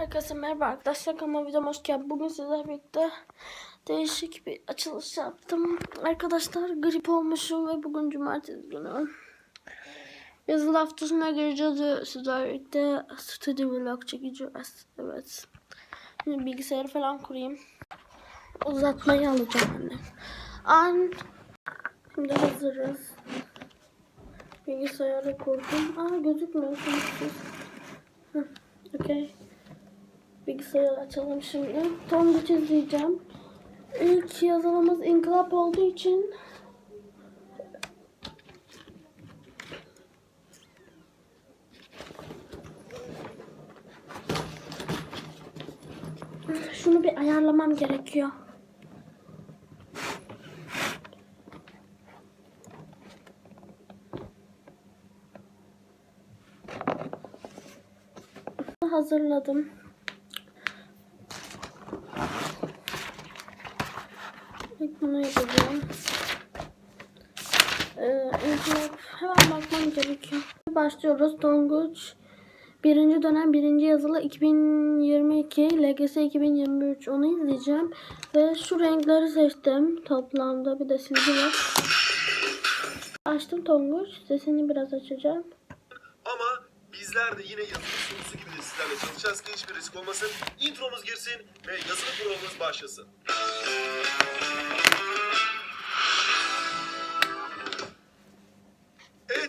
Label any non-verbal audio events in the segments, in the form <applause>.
Herkese merhaba arkadaşlar kanalıma videoma hoş geldiniz. Bugün sizlerle birlikte değişik bir açılış yaptım. Arkadaşlar grip olmuşum ve bugün cumartesi günü. Yazılı haftasına gireceğiz ve sizlerle birlikte study vlog çekeceğiz. Evet. Şimdi bilgisayarı falan kurayım. Uzatmayı alacağım anne. An Şimdi hazırız. Bilgisayarı kurdum. Aa gözükmüyor. Okey. Bilgisayarı açalım şimdi. Tonguç izleyeceğim. İlk yazılımız inkılap olduğu için şunu bir ayarlamam gerekiyor. Hazırladım. İlk bunu yapacağım. Ee, hemen bakmam gerekiyor. Başlıyoruz. Tonguç. Birinci dönem birinci yazılı 2022 LGS 2023 onu izleyeceğim. Ve şu renkleri seçtim. Toplamda bir de silgi var. Açtım Tonguç. Sesini biraz açacağım. Ama bizler de yine yazılı sorusu gibi sizlerle çalışacağız ki hiçbir risk olmasın. Intromuz girsin ve yazılı programımız başlasın.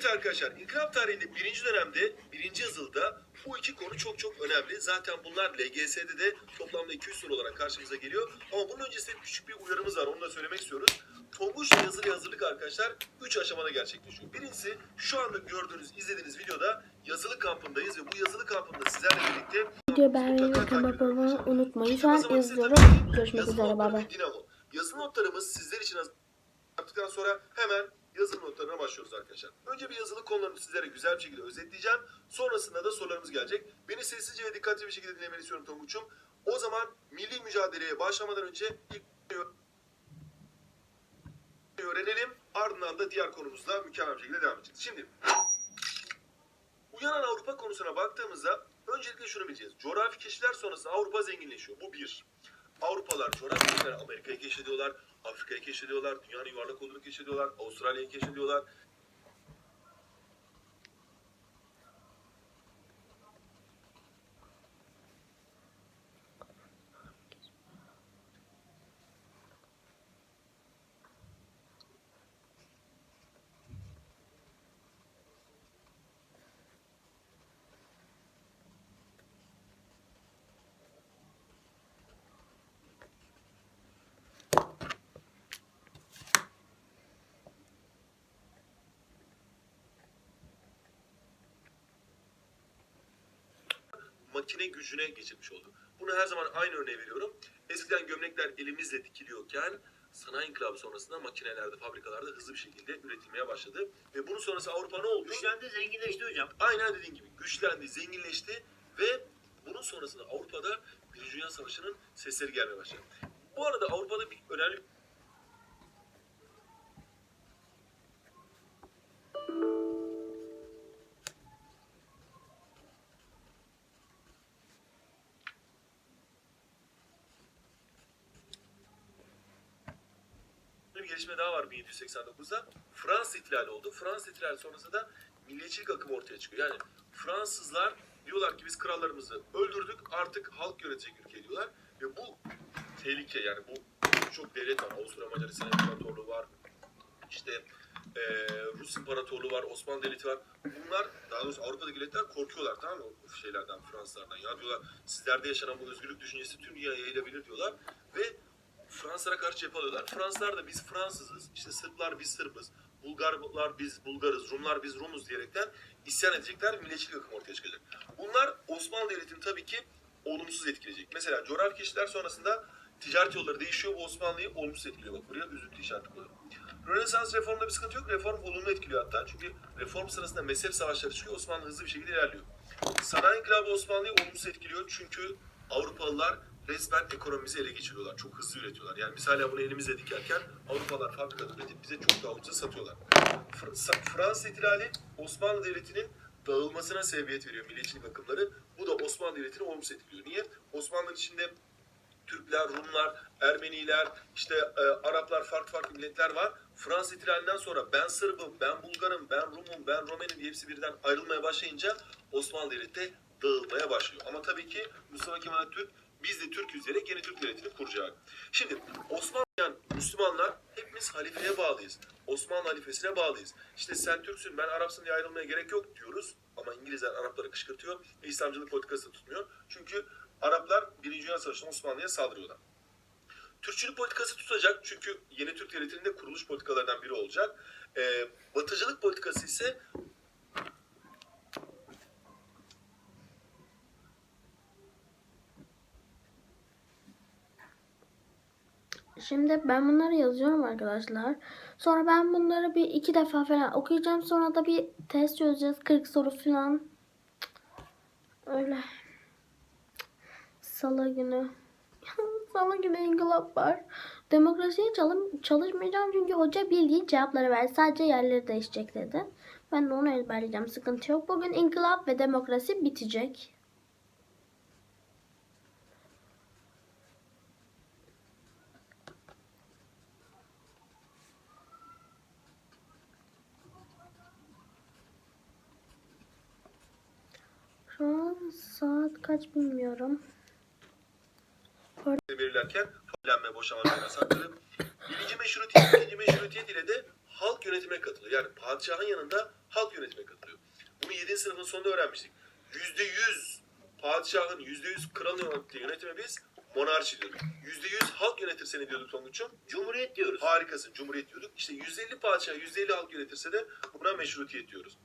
Evet arkadaşlar, İnkılap tarihinde birinci dönemde, birinci yazılıda bu iki konu çok çok önemli. Zaten bunlar LGS'de de toplamda 200 soru olarak karşımıza geliyor. Ama bunun öncesinde küçük bir uyarımız var, onu da söylemek istiyoruz. Tonguç yazılı hazırlık arkadaşlar 3 aşamada gerçekleşiyor. Birincisi şu anda gördüğünüz, izlediğiniz videoda yazılı kampındayız ve bu yazılı kampında sizlerle birlikte Video beğenmeyi ve kanalıma abone unutmayın. Şu an izliyorum. Görüşmek üzere. Dinamo. Yazılı notlarımız sizler için hazır- yaptıktan sonra hemen yazılı notlarına başlıyoruz arkadaşlar. Önce bir yazılı konularını sizlere güzel bir şekilde özetleyeceğim. Sonrasında da sorularımız gelecek. Beni sessizce ve dikkatli bir şekilde dinlemeni istiyorum Tonguç'um. O zaman milli mücadeleye başlamadan önce ilk öğrenelim. Ardından da diğer konumuzla mükemmel bir şekilde devam edeceğiz. Şimdi uyanan Avrupa konusuna baktığımızda öncelikle şunu bileceğiz. Coğrafi keşifler sonrası Avrupa zenginleşiyor. Bu bir. Avrupalılar coğrafi keşifler Amerika'yı keşfediyorlar, Afrika'yı keşfediyorlar, dünyanın yuvarlak olduğunu keşfediyorlar, Avustralya'yı keşfediyorlar. Makine gücüne geçirmiş oldu. Bunu her zaman aynı örneği veriyorum. Eskiden gömlekler elimizle dikiliyorken sanayi inkılabı sonrasında makinelerde, fabrikalarda hızlı bir şekilde üretilmeye başladı. Ve bunun sonrası Avrupa ne oldu? Güçlendi, zenginleşti hocam. Aynen dediğin gibi güçlendi, zenginleşti ve bunun sonrasında Avrupa'da Birinci Dünya Savaşı'nın sesleri gelmeye başladı. Bu arada Avrupa'da bir önemli gelişme daha var 1789'da. Fransız ihtilali oldu. Fransız ihtilali sonrasında da milliyetçilik akımı ortaya çıkıyor. Yani Fransızlar diyorlar ki biz krallarımızı öldürdük artık halk yönetecek ülke diyorlar. Ve bu tehlike yani bu çok devlet var. Avusturya Macaristan İmparatorluğu var. İşte eee, Rus İmparatorluğu var, Osmanlı Devleti var. Bunlar daha doğrusu Avrupa'daki devletler korkuyorlar tamam mı? O şeylerden, Fransızlardan. Ya diyorlar sizlerde yaşanan bu özgürlük düşüncesi tüm dünyaya yayılabilir diyorlar. Ve Fransızlara karşı cephe alıyorlar. Fransızlar da biz Fransızız, işte Sırplar biz Sırpız, Bulgarlar biz Bulgarız, Rumlar biz Rumuz diyerekten isyan edecekler, milliyetçilik akımı ortaya çıkacak. Bunlar Osmanlı Devleti'ni tabii ki olumsuz etkileyecek. Mesela coğrafi keşifler sonrasında ticaret yolları değişiyor, bu Osmanlı'yı olumsuz etkiliyor. Bak buraya üzüntü işareti koyuyorum. Rönesans reformda bir sıkıntı yok, reform olumlu etkiliyor hatta. Çünkü reform sırasında mezhep savaşları çıkıyor, Osmanlı hızlı bir şekilde ilerliyor. Sanayi inkılabı Osmanlı'yı olumsuz etkiliyor çünkü Avrupalılar resmen ekonomimizi ele geçiriyorlar. Çok hızlı üretiyorlar. Yani hala bunu elimizle dikerken Avrupalılar fabrikada üretip bize çok daha ucuza satıyorlar. Fr- Fransız ihtilali Osmanlı Devleti'nin dağılmasına sebebiyet veriyor milliyetçilik akımları. Bu da Osmanlı Devleti'ni olumsuz etkiliyor. Niye? Osmanlı'nın içinde Türkler, Rumlar, Ermeniler, işte e, Araplar, farklı farklı milletler var. Fransız ihtilalinden sonra ben Sırbım, ben Bulgarım, ben Rumum, ben Romenim diye hepsi birden ayrılmaya başlayınca Osmanlı Devleti de dağılmaya başlıyor. Ama tabii ki Mustafa Kemal Atatürk biz de Türk'üz diyerek yeni Türk Devleti'ni kuracak. Şimdi Osmanlı yani Müslümanlar hepimiz halifeye bağlıyız. Osmanlı halifesine bağlıyız. İşte sen Türksün ben Arapsın diye ayrılmaya gerek yok diyoruz. Ama İngilizler Arapları kışkırtıyor ve İslamcılık politikası tutmuyor. Çünkü Araplar Birinci Dünya Savaşı'nda Osmanlı'ya saldırıyorlar. Türkçülük politikası tutacak çünkü yeni Türk Devleti'nin de kuruluş politikalarından biri olacak. Ee, batıcılık politikası ise Şimdi ben bunları yazıyorum arkadaşlar. Sonra ben bunları bir iki defa falan okuyacağım. Sonra da bir test çözeceğiz. 40 soru falan. Öyle. Salı günü. <laughs> Salı günü inkılap var. Demokrasiye çalım, çalışmayacağım çünkü hoca bildiği cevapları verdi. Sadece yerleri değişecek dedi. Ben de onu ezberleyeceğim. Sıkıntı yok. Bugün inkılap ve demokrasi bitecek. Şu an saat kaç bilmiyorum. belirlerken evlenme, boşanma ve miras hakları. Birinci meşrutiyet, ikinci meşrutiyet ile de halk yönetime katılıyor. Yani padişahın yanında halk yönetime katılıyor. Bunu 7. sınıfın sonunda öğrenmiştik. Yüzde yüz padişahın yüzde yüz kralın yönettiği yönetime biz monarşi diyorduk. Yüzde yüz halk yönetir seni diyorduk Tonguç'um. Cumhuriyet diyoruz. Harikasın cumhuriyet diyorduk. İşte yüzde elli padişah, yüzde elli halk yönetirse de buna meşrutiyet diyoruz.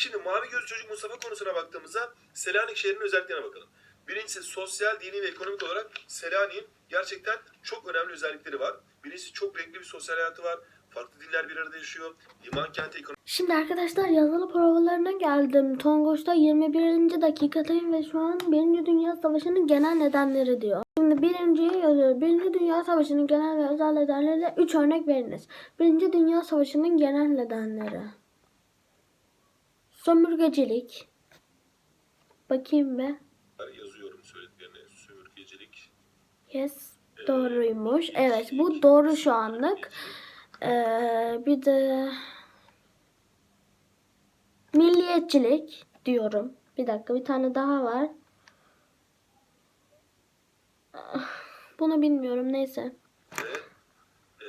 Şimdi Mavi Göz Çocuk Mustafa konusuna baktığımızda Selanik şehrinin özelliklerine bakalım. Birincisi sosyal, dini ve ekonomik olarak Selanik'in gerçekten çok önemli özellikleri var. Birincisi çok renkli bir sosyal hayatı var. Farklı diller bir arada yaşıyor. Liman kenti ekonomik Şimdi arkadaşlar yazılı provalarına geldim. Tongoç'ta 21. dakikadayım ve şu an 1. Dünya Savaşı'nın genel nedenleri diyor. Şimdi birinciyi yazıyor. 1. Dünya Savaşı'nın genel ve özel nedenleri 3 örnek veriniz. 1. Dünya Savaşı'nın genel nedenleri. Sömürgecilik. Bakayım be. yazıyorum söylediklerine. Sömürgecilik. Yes. Doğruymuş. Evet bu doğru şu anlık. Ee, bir de milliyetçilik diyorum. Bir dakika bir tane daha var. Ah, Bunu bilmiyorum neyse. Ve e,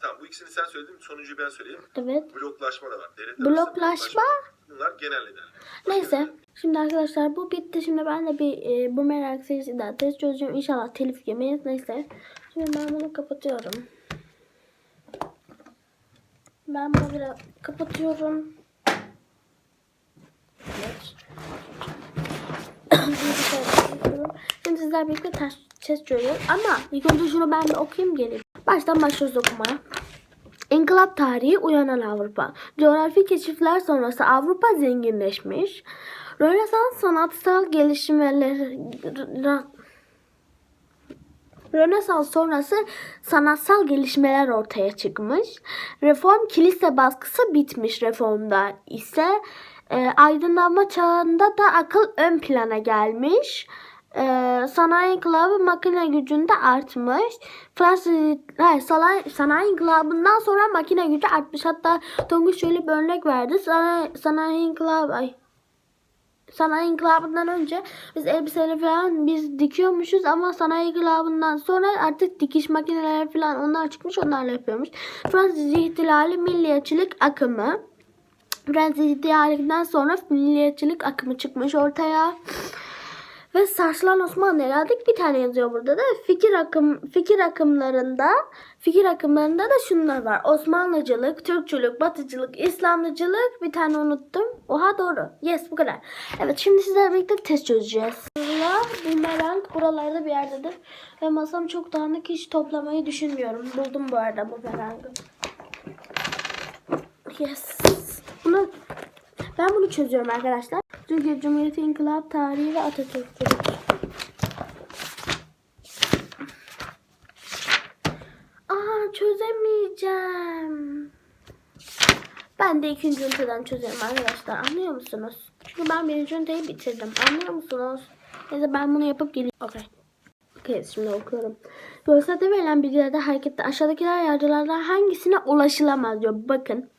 tamam bu ikisini sen söyledin. Sonuncuyu ben söyleyeyim. Evet. Bloklaşma da var. Arasında Bloklaşma. Bunlar genel nedenler. Neyse. Şimdi arkadaşlar bu bitti. Şimdi ben de bir e, bu merak serisinden test çözeceğim. İnşallah telif yemeyiz. Neyse. Şimdi ben bunu kapatıyorum. Ben bunu biraz kapatıyorum. Evet. Şimdi sizler birlikte test, çözüyoruz. Ama ilk önce şunu ben bir okuyayım geleyim. Baştan başlıyoruz okumaya. İnkılap tarihi uyanan Avrupa. Coğrafi keşifler sonrası Avrupa zenginleşmiş. Rönesans sanatsal gelişmeleri Rönesans sonrası sanatsal gelişmeler ortaya çıkmış. Reform kilise baskısı bitmiş reformda ise e, aydınlanma çağında da akıl ön plana gelmiş. E, sanayi inkılabı makine gücünde artmış. Fransız hayır, sanayi, sanayi inkılabından sonra makine gücü artmış. Hatta Tonguç şöyle bir örnek verdi. Sanayi, sanayi inkılabı ay, sanayi inkılabından önce biz elbiseleri falan biz dikiyormuşuz ama sanayi inkılabından sonra artık dikiş makineleri falan onlar çıkmış onlarla yapıyormuş. Fransız ihtilali milliyetçilik akımı. Fransız ihtilalinden sonra milliyetçilik akımı çıkmış ortaya. Ve sarsılan Osmanlı herhalde bir tane yazıyor burada da. Fikir akım fikir akımlarında fikir akımlarında da şunlar var. Osmanlıcılık, Türkçülük, Batıcılık, İslamlıcılık bir tane unuttum. Oha doğru. Yes bu kadar. Evet şimdi sizlerle birlikte test çözeceğiz. Bumerang buralarda bir yerdedir. Ve masam çok dağınık hiç toplamayı düşünmüyorum. Buldum bu arada bumerangı. Yes. Bunu ben bunu çözüyorum arkadaşlar. Türkiye Cumhuriyeti İnkılap Tarihi ve Atatürkçülük. Aa çözemeyeceğim. Ben de ikinci üniteden çözüyorum arkadaşlar. Anlıyor musunuz? Çünkü ben birinci üniteyi bitirdim. Anlıyor musunuz? Neyse ben bunu yapıp geleyim. Okey. Okey şimdi okuyorum. Görselde verilen bilgilerde harekette aşağıdakiler yargılardan hangisine ulaşılamaz diyor. Bakın.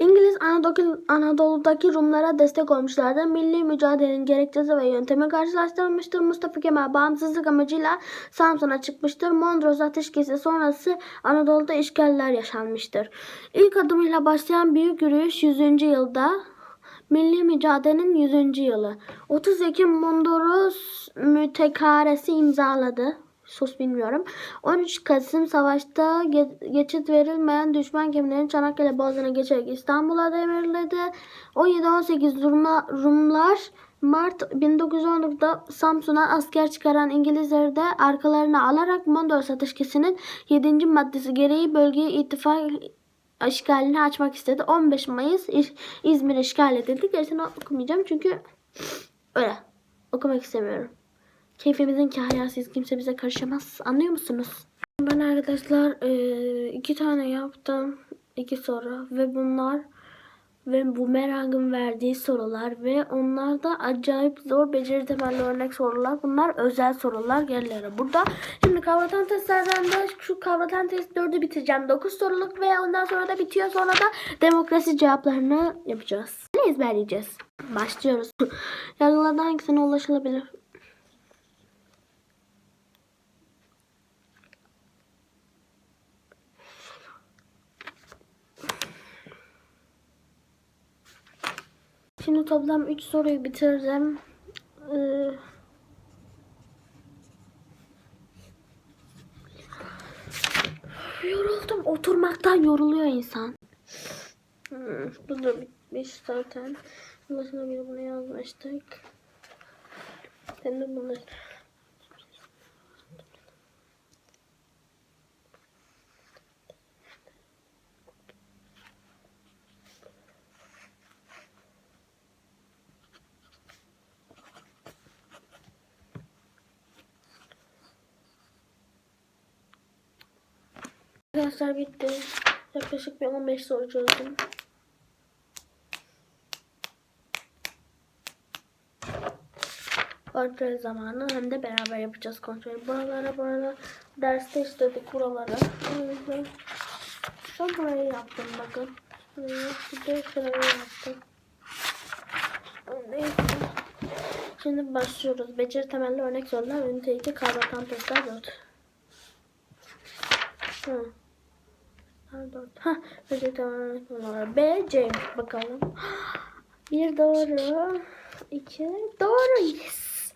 İngiliz Anadolu, Anadolu'daki Rumlara destek olmuşlardır. Milli mücadelenin gerekçesi ve yöntemi karşılaştırılmıştır. Mustafa Kemal bağımsızlık amacıyla Samsun'a çıkmıştır. Mondros ateşkesi sonrası Anadolu'da işgaller yaşanmıştır. İlk adımıyla başlayan büyük yürüyüş 100. yılda Milli mücadelenin 100. yılı. 30 Ekim Mondros mütekaresi imzaladı. Sus bilmiyorum. 13 Kasım Savaş'ta ge- geçit verilmeyen düşman gemilerin Çanakkale Boğazı'na geçerek İstanbul'a devrildiydi. 17-18 Rumla, Rumlar Mart 1919'da Samsun'a asker çıkaran İngilizleri de arkalarına alarak Mondros Ateşkesi'nin 7. maddesi gereği bölgeyi ittifak işgalini açmak istedi. 15 Mayıs İz- İzmir işgal edildi. Gerisini okumayacağım çünkü öyle. Okumak istemiyorum. Keyfimizin kahyasıyız. Kimse bize karışamaz. Anlıyor musunuz? Ben arkadaşlar eee, iki tane yaptım. iki soru ve bunlar ve bu merakın verdiği sorular ve onlar da acayip zor beceri temelli örnek sorular. Bunlar özel sorular yerlere. Burada şimdi kavratan testlerden de şu kavratan test 4'ü bitireceğim. 9 soruluk ve ondan sonra da bitiyor. Sonra da demokrasi cevaplarını yapacağız. Ne ezberleyeceğiz? Başlıyoruz. <laughs> Yargılardan hangisine ulaşılabilir? Şimdi toplam 3 soruyu bitirdim. Ee, yoruldum. Oturmaktan yoruluyor insan. Hmm, bu da bitmiş zaten. Başına bir bunu yazmıştık. Hem de bunu. Arkadaşlar bitti. Yaklaşık bir 15 soru çözdüm. Kontrol zamanı hem de beraber yapacağız kontrolü. Buralara buralara derste işledik buralara. Şu an burayı yaptım bakın. Burayı bir de yaptım. Neyse. Şimdi başlıyoruz. Beceri temelli örnek sorular. Ünite 2 kavratan testler 4. Pardon. Ha, temelli örnek sorular. B, C. Bakalım. Bir doğru. iki doğru. Yes.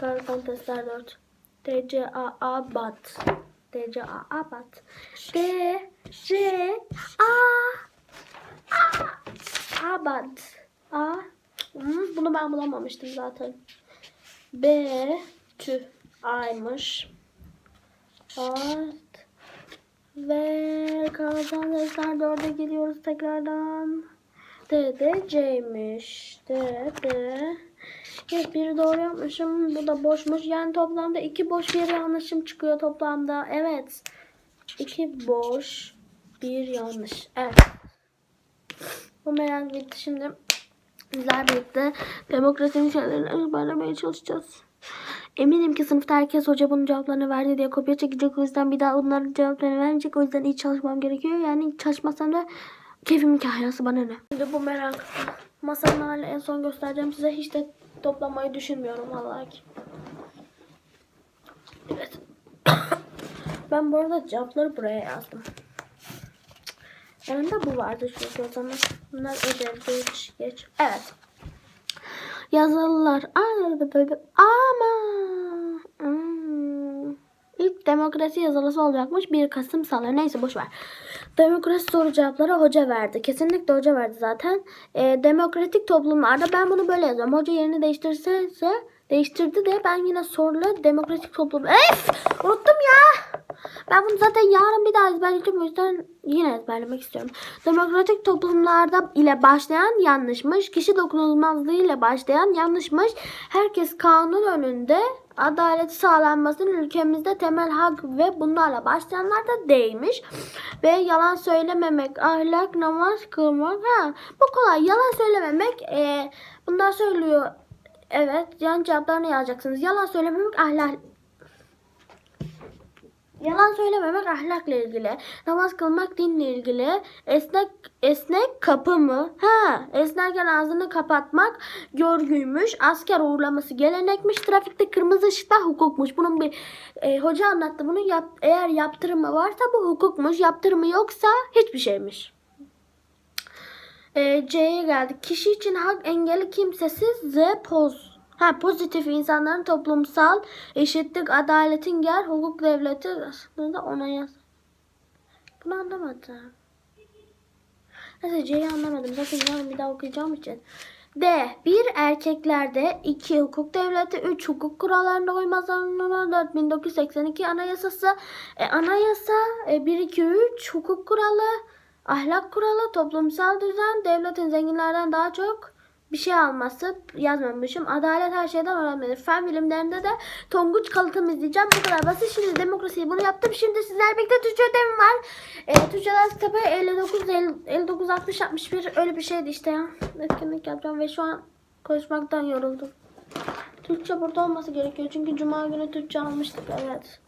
Kavratan testler 4. D, C, A, A, bat. D, C, A, A, bat. D, C, A, A, A, bat. A, Hmm, bunu ben bulamamıştım zaten. B tü A'ymış. Art ve kalan dersler dörde geliyoruz tekrardan. D de C'ymiş. D D. Evet biri doğru yapmışım. Bu da boşmuş. Yani toplamda iki boş bir yanlışım çıkıyor toplamda. Evet. İki boş bir yanlış. Evet. Bu merak bitti şimdi. Bizler birlikte demokrasinin şeylerini ezberlemeye çalışacağız. Eminim ki sınıfta herkes hoca bunun cevaplarını verdi diye kopya çekecek. O yüzden bir daha onların cevaplarını vermeyecek. O yüzden iyi çalışmam gerekiyor. Yani çalışmasam da keyfimin kahyası bana ne. Şimdi bu merak. Masanın hali en son göstereceğim size. Hiç de toplamayı düşünmüyorum vallahi ki. Evet. <coughs> ben bu arada cevapları buraya yazdım. Yanında bu vardı çünkü o zaman. Bunlar ödev, geç, geç. Evet. Yazılılar. Ama. Hmm. Demokrasi yazılısı olacakmış 1 Kasım Salı. Neyse boş ver. Demokrasi soru cevapları hoca verdi. Kesinlikle hoca verdi zaten. Ee, demokratik toplumlarda ben bunu böyle yazıyorum. Hoca yerini değiştirirse değiştirdi de ben yine soruları demokratik toplum. Ef! Unuttum ya. Ben bunu zaten yarın bir daha ezberleyeceğim. O yüzden yine ezberlemek istiyorum. Demokratik toplumlarda ile başlayan yanlışmış. Kişi dokunulmazlığı ile başlayan yanlışmış. Herkes kanun önünde adaleti sağlanmasının ülkemizde temel hak ve bunlarla başlayanlar da değilmiş. Ve yalan söylememek, ahlak, namaz kılmak. Ha, bu kolay. Yalan söylememek e, bunlar söylüyor. Evet, yan cevaplarını yazacaksınız. Yalan söylememek ahlak Yalan söylememek ahlakla ilgili. Namaz kılmak dinle ilgili. Esnek esnek kapı mı? Ha, esnerken ağzını kapatmak görgüymüş. Asker uğurlaması gelenekmiş. Trafikte kırmızı ışıkta hukukmuş. Bunun bir e, hoca anlattı bunu. Yap, eğer yaptırımı varsa bu hukukmuş. Yaptırımı yoksa hiçbir şeymiş. E, C'ye geldik. Kişi için hak engeli kimsesiz. Z poz. Ha pozitif insanların toplumsal eşitlik, adaletin gel, hukuk devleti aslında ona yaz. Bunu anlamadım. Neyse C'yi anlamadım. Zaten yarın bir daha okuyacağım için. D. Bir erkeklerde 2 hukuk devleti 3 hukuk kurallarına uymazlarına 4982 anayasası e, anayasa e, 1 2 3 hukuk kuralı ahlak kuralı toplumsal düzen devletin zenginlerden daha çok bir şey alması yazmamışım. Adalet her şeyden önemlidir. Fen bilimlerinde de Tonguç kalıtım izleyeceğim. Bu kadar basit. Şimdi demokrasiyi bunu yaptım. Şimdi sizler birlikte Türkçe ödevim var. E, Türkçe ders kitabı 59, 50, 59, 60, 61 öyle bir şeydi işte ya. Etkinlik yapacağım ve şu an konuşmaktan yoruldum. Türkçe burada olması gerekiyor. Çünkü Cuma günü Türkçe almıştık. Evet.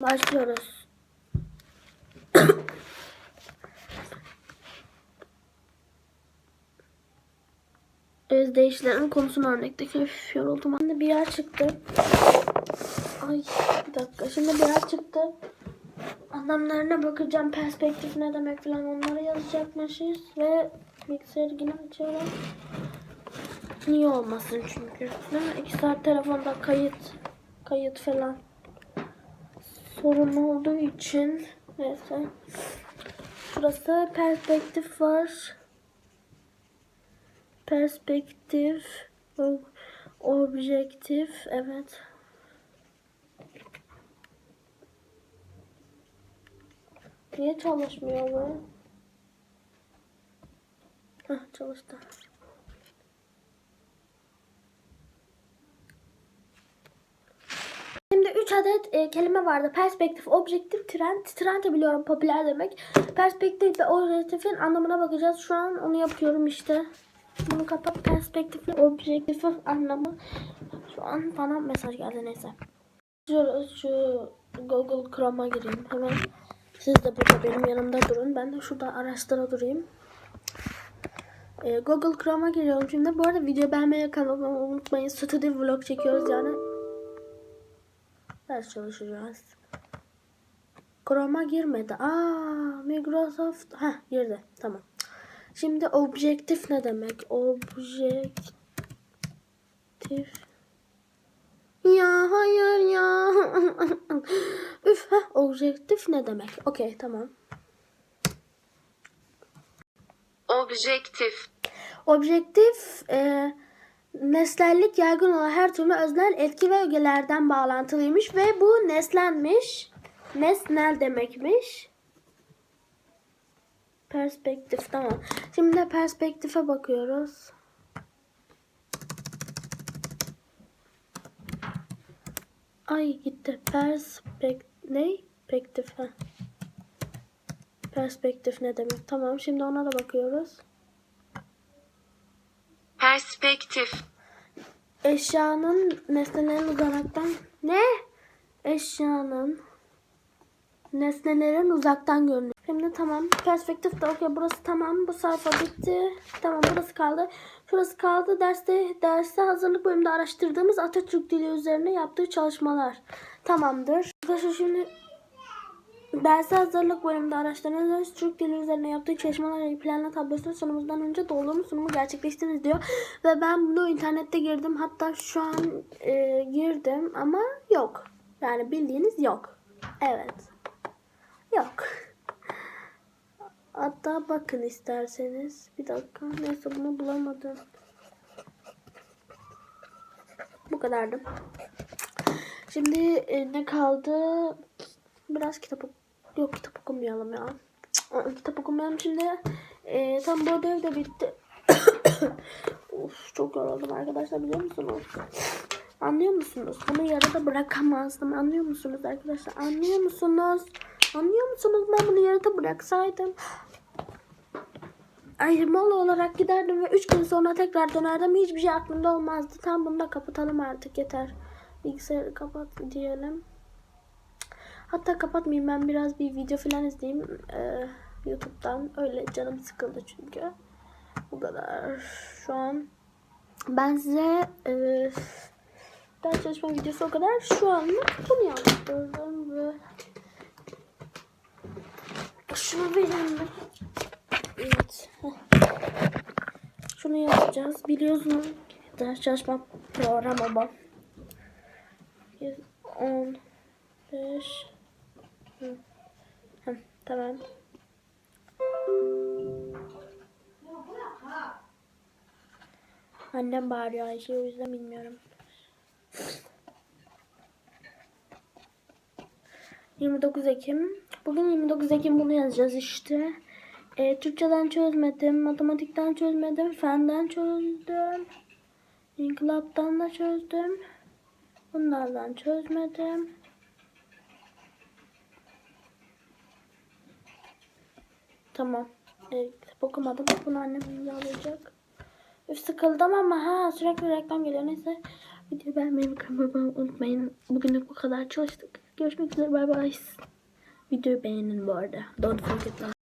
Başlıyoruz. Özdeyişlerin konusunu örnekteki Üf, yoruldum. Şimdi bir yer çıktı. Ay bir dakika. Şimdi bir yer çıktı. Anlamlarına bakacağım. Perspektif ne demek falan onları yazacakmışız. Ve bilgisayarı yine açıyorum. Niye olmasın çünkü. Değil mi? İki saat telefonda kayıt. Kayıt falan. Sorun olduğu için. Neyse. Burası perspektif var perspektif, ob- objektif, evet. Niye çalışmıyor bu? Heh, çalıştı. Şimdi 3 adet e, kelime vardı. Perspektif, objektif, trend. Trend de biliyorum popüler demek. Perspektif ve objektifin anlamına bakacağız. Şu an onu yapıyorum işte. Bunu kapat. Perspektifli objektif anlamı. Şu an bana mesaj geldi neyse. Şöyle şu Google Chrome'a gireyim hemen. Siz de burada benim yanımda durun. Ben de şurada araştıra durayım. Ee, Google Chrome'a giriyorum şimdi. Bu arada video beğenmeyi kanalıma unutmayın. Stüdyo vlog çekiyoruz yani. Ders çalışacağız. Chrome'a girmedi. Aa, Microsoft. Ha girdi. Tamam. Şimdi objektif ne demek? Objektif. Ya hayır ya. <laughs> Üf ha objektif ne demek? Okey tamam. Objektif. Objektif e, nesnellik yaygın olan her türlü öznel etki ve ögelerden bağlantılıymış ve bu neslenmiş. Nesnel demekmiş. Perspektif tamam. Şimdi de perspektife bakıyoruz. Ay gitti. Perspek ne? Perspektif. ha. Perspektif ne demek? Tamam. Şimdi ona da bakıyoruz. Perspektif. Eşyanın nesnelerin uzaktan ne? Eşyanın nesnelerin uzaktan görünüyor. Şimdi tamam. Perspektif de okey. Burası tamam. Bu sayfa bitti. Tamam burası kaldı. Şurası kaldı. Derste derste hazırlık bölümünde araştırdığımız Atatürk dili üzerine yaptığı çalışmalar. Tamamdır. Arkadaşlar şimdi Derse hazırlık bölümünde araştırdığınız Türk dili üzerine yaptığı çalışmalarla planlı tablosunu sunumumuzdan önce doğrulama sunumu gerçekleştiniz diyor. Ve ben bunu internette girdim. Hatta şu an e, girdim ama yok. Yani bildiğiniz yok. Evet. Yok. Hatta bakın isterseniz. Bir dakika. Neyse bunu bulamadım. Bu kadardı. Şimdi e, ne kaldı? Biraz kitap ok- Yok kitap okumayalım ya. Cık, kitap okumayalım şimdi. E, tam bu ödev de bitti. <coughs> Of çok yoruldum arkadaşlar biliyor musunuz? Anlıyor musunuz? Bunu yarıda bırakamazdım. Anlıyor musunuz arkadaşlar? Anlıyor musunuz? Anlıyor musunuz? Ben bunu yarıda bıraksaydım. Ay mola olarak giderdim ve 3 gün sonra tekrar dönerdim. Hiçbir şey aklımda olmazdı. Tam bunu da kapatalım artık yeter. Bilgisayarı kapat diyelim. Hatta kapatmayayım ben biraz bir video falan izleyeyim eee, YouTube'dan. Öyle canım sıkıldı çünkü. Bu kadar. Şu an ben size eee ders çalışma videosu o kadar. Şu anlık bunu yaptırdım ve şunu vereyim mi? Evet. Şunu yapacağız. Biliyorsunuz ders çalışma programı bu. 10 5 Hı. Hı, tamam. Annem bağırıyor Ayşe o yüzden bilmiyorum. 29 Ekim. Bugün 29 Ekim bunu yazacağız işte. E, Türkçeden çözmedim, matematikten çözmedim, fenden çözdüm. İnkılaptan da çözdüm. Bunlardan çözmedim. Tamam. Evet, okumadım. Bunu annem imzalayacak. Üf sıkıldım ama ha sürekli reklam geliyor. Neyse video beğenmeyi ve kanalıma abone unutmayın. Bugünlük bu kadar çalıştık. Görüşmek üzere. Bay bay. Videoyu beğenin bu arada. Don't forget like.